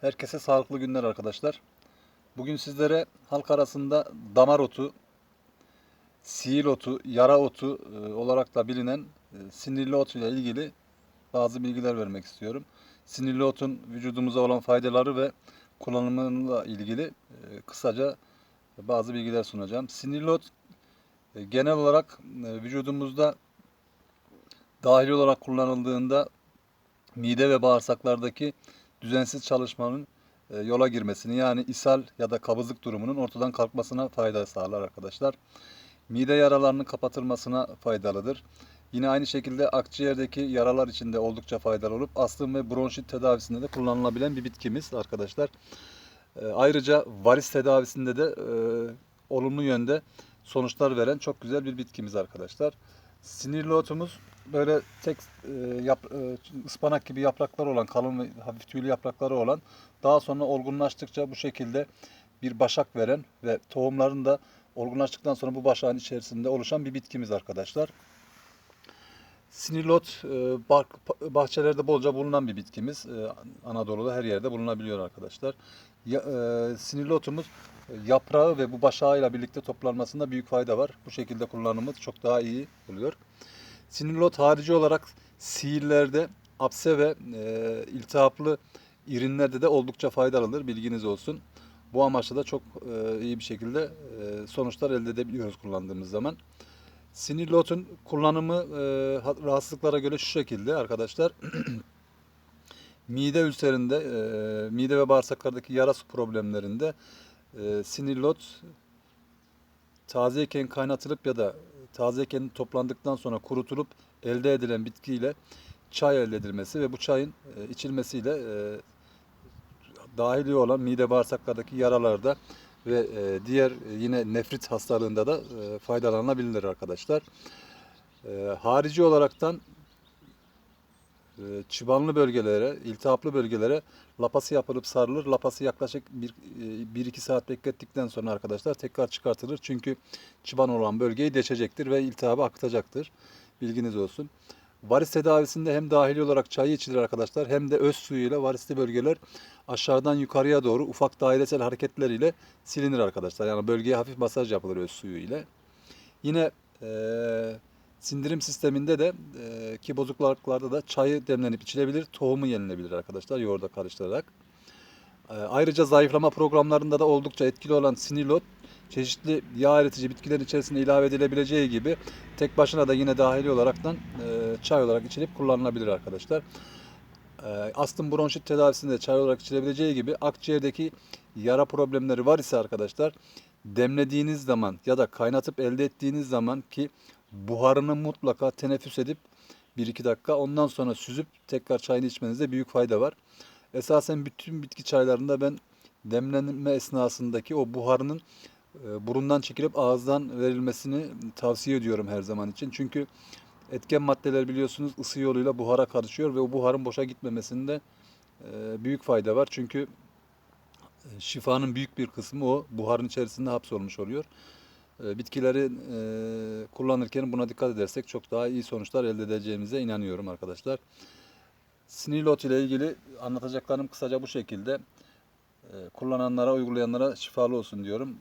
Herkese sağlıklı günler arkadaşlar. Bugün sizlere halk arasında damar otu, sihir otu, yara otu e, olarak da bilinen e, sinirli ot ile ilgili bazı bilgiler vermek istiyorum. Sinirli otun vücudumuza olan faydaları ve kullanımıyla ilgili e, kısaca bazı bilgiler sunacağım. Sinirli ot genel olarak vücudumuzda dahil olarak kullanıldığında mide ve bağırsaklardaki düzensiz çalışmanın e, yola girmesini yani ishal ya da kabızlık durumunun ortadan kalkmasına fayda sağlar arkadaşlar. Mide yaralarının kapatılmasına faydalıdır. Yine aynı şekilde akciğerdeki yaralar için de oldukça faydalı olup astım ve bronşit tedavisinde de kullanılabilen bir bitkimiz arkadaşlar. E, Ayrıca varis tedavisinde de e, olumlu yönde sonuçlar veren çok güzel bir bitkimiz arkadaşlar. Sinirli otumuz böyle tek e, yap, e, ıspanak gibi yaprakları olan, kalın ve hafif tüylü yaprakları olan, daha sonra olgunlaştıkça bu şekilde bir başak veren ve tohumların da olgunlaştıktan sonra bu başağın içerisinde oluşan bir bitkimiz arkadaşlar. Sinirlot e, bah- bahçelerde bolca bulunan bir bitkimiz. E, Anadolu'da her yerde bulunabiliyor arkadaşlar. E, sinirlotumuz yaprağı ve bu başağıyla birlikte toplanmasında büyük fayda var. Bu şekilde kullanımı çok daha iyi oluyor. Sinirlot harici olarak sihirlerde, apse ve iltihaplı irinlerde de oldukça faydalıdır. Bilginiz olsun. Bu amaçla da çok iyi bir şekilde sonuçlar elde edebiliyoruz kullandığımız zaman. Sinirlotun kullanımı e, ha- rahatsızlıklara göre şu şekilde arkadaşlar. mide ülserinde, e, mide ve bağırsaklardaki yara problemlerinde e, sinirlot tazeyken kaynatılıp ya da tazeyken toplandıktan sonra kurutulup elde edilen bitkiyle çay elde edilmesi ve bu çayın e, içilmesiyle e, dahili olan mide bağırsaklardaki yaralarda ve e, diğer e, yine nefrit hastalığında da e, faydalanabilir arkadaşlar. E, harici olaraktan e, çıbanlı bölgelere, iltihaplı bölgelere lapası yapılıp sarılır. Lapası yaklaşık 1-2 saat beklettikten sonra arkadaşlar tekrar çıkartılır. Çünkü çıban olan bölgeyi deşecektir ve iltihabı akıtacaktır. Bilginiz olsun. Varis tedavisinde hem dahili olarak çayı içilir arkadaşlar hem de öz suyuyla varisli bölgeler aşağıdan yukarıya doğru ufak dairesel hareketler ile silinir arkadaşlar. Yani bölgeye hafif masaj yapılır öz suyu ile. Yine eee, sindirim sisteminde de eee, ki bozukluklarda da çayı demlenip içilebilir, tohumu yenilebilir arkadaşlar yoğurda karıştırarak. Eee, ayrıca zayıflama programlarında da oldukça etkili olan sinirlot çeşitli yağ eritici bitkilerin içerisine ilave edilebileceği gibi tek başına da yine dahili olaraktan eee, çay olarak içilip kullanılabilir arkadaşlar. Eee, Astım bronşit tedavisinde de çay olarak içilebileceği gibi akciğerdeki yara problemleri var ise arkadaşlar demlediğiniz zaman ya da kaynatıp elde ettiğiniz zaman ki buharını mutlaka teneffüs edip 1-2 dakika ondan sonra süzüp tekrar çayını içmenizde büyük fayda var. Esasen bütün bitki çaylarında ben demlenme esnasındaki o buharının e, burundan çekilip ağızdan verilmesini tavsiye ediyorum her zaman için. Çünkü etken maddeler biliyorsunuz ısı yoluyla buhara karışıyor ve o buharın boşa gitmemesinde e, büyük fayda var. Çünkü e, şifanın büyük bir kısmı o buharın içerisinde hapsolmuş oluyor. E, Bitkileri e, kullanırken buna dikkat edersek çok daha iyi sonuçlar elde edeceğimize inanıyorum arkadaşlar. Sinirlot ile ilgili anlatacaklarım kısaca bu şekilde. E, Kullananlara, uygulayanlara şifalı olsun diyorum.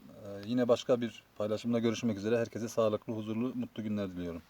Yine başka bir paylaşımda görüşmek üzere. Herkese sağlıklı, huzurlu, mutlu günler diliyorum.